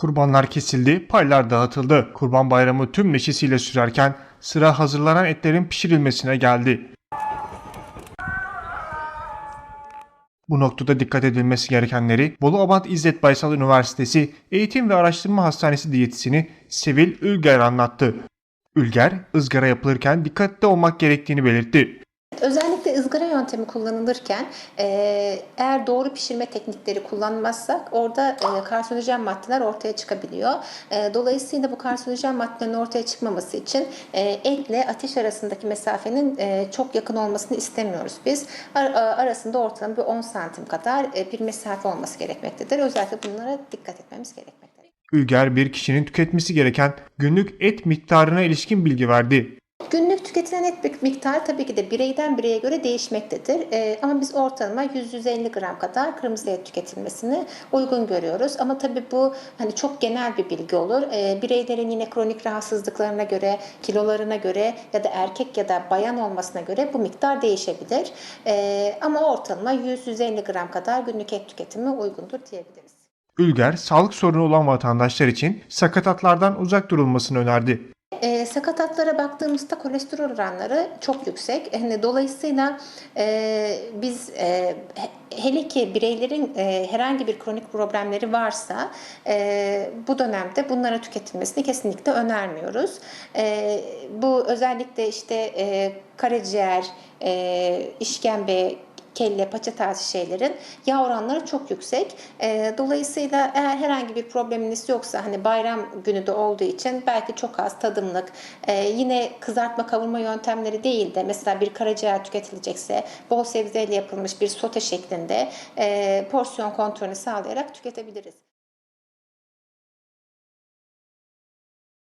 Kurbanlar kesildi, paylar dağıtıldı. Kurban bayramı tüm neşesiyle sürerken sıra hazırlanan etlerin pişirilmesine geldi. Bu noktada dikkat edilmesi gerekenleri Bolu Abant İzzet Baysal Üniversitesi Eğitim ve Araştırma Hastanesi diyetisyeni Sevil Ülger anlattı. Ülger, ızgara yapılırken dikkatli olmak gerektiğini belirtti. Özellikle ızgara yöntemi kullanılırken e, eğer doğru pişirme teknikleri kullanmazsak orada e, karsinojen maddeler ortaya çıkabiliyor. E, dolayısıyla bu karsinojen maddelerin ortaya çıkmaması için e, etle ateş arasındaki mesafenin e, çok yakın olmasını istemiyoruz biz. Ar- a- arasında ortalama bir 10 santim kadar e, bir mesafe olması gerekmektedir. Özellikle bunlara dikkat etmemiz gerekmektedir. Ülger bir kişinin tüketmesi gereken günlük et miktarına ilişkin bilgi verdi. Günlük tüketilen et mik- miktarı tabii ki de bireyden bireye göre değişmektedir. Ee, ama biz ortalama 100-150 gram kadar kırmızı et tüketilmesini uygun görüyoruz. Ama tabii bu hani çok genel bir bilgi olur. Ee, bireylerin yine kronik rahatsızlıklarına göre, kilolarına göre ya da erkek ya da bayan olmasına göre bu miktar değişebilir. Ee, ama ortalama 100-150 gram kadar günlük et tüketimi uygundur diyebiliriz. Ülger, sağlık sorunu olan vatandaşlar için sakatatlardan uzak durulmasını önerdi. Sakatatlara baktığımızda kolesterol oranları çok yüksek. Yani dolayısıyla e, biz e, he- hele ki bireylerin e, herhangi bir kronik problemleri varsa e, bu dönemde bunlara tüketilmesini kesinlikle önermiyoruz. E, bu özellikle işte e, karaciğer, e, işkembe, kelle, paça tarzı şeylerin yağ oranları çok yüksek. Ee, dolayısıyla eğer herhangi bir probleminiz yoksa hani bayram günü de olduğu için belki çok az tadımlık e, yine kızartma kavurma yöntemleri değil de mesela bir karaciğer tüketilecekse bol sebzeyle yapılmış bir sote şeklinde e, porsiyon kontrolünü sağlayarak tüketebiliriz.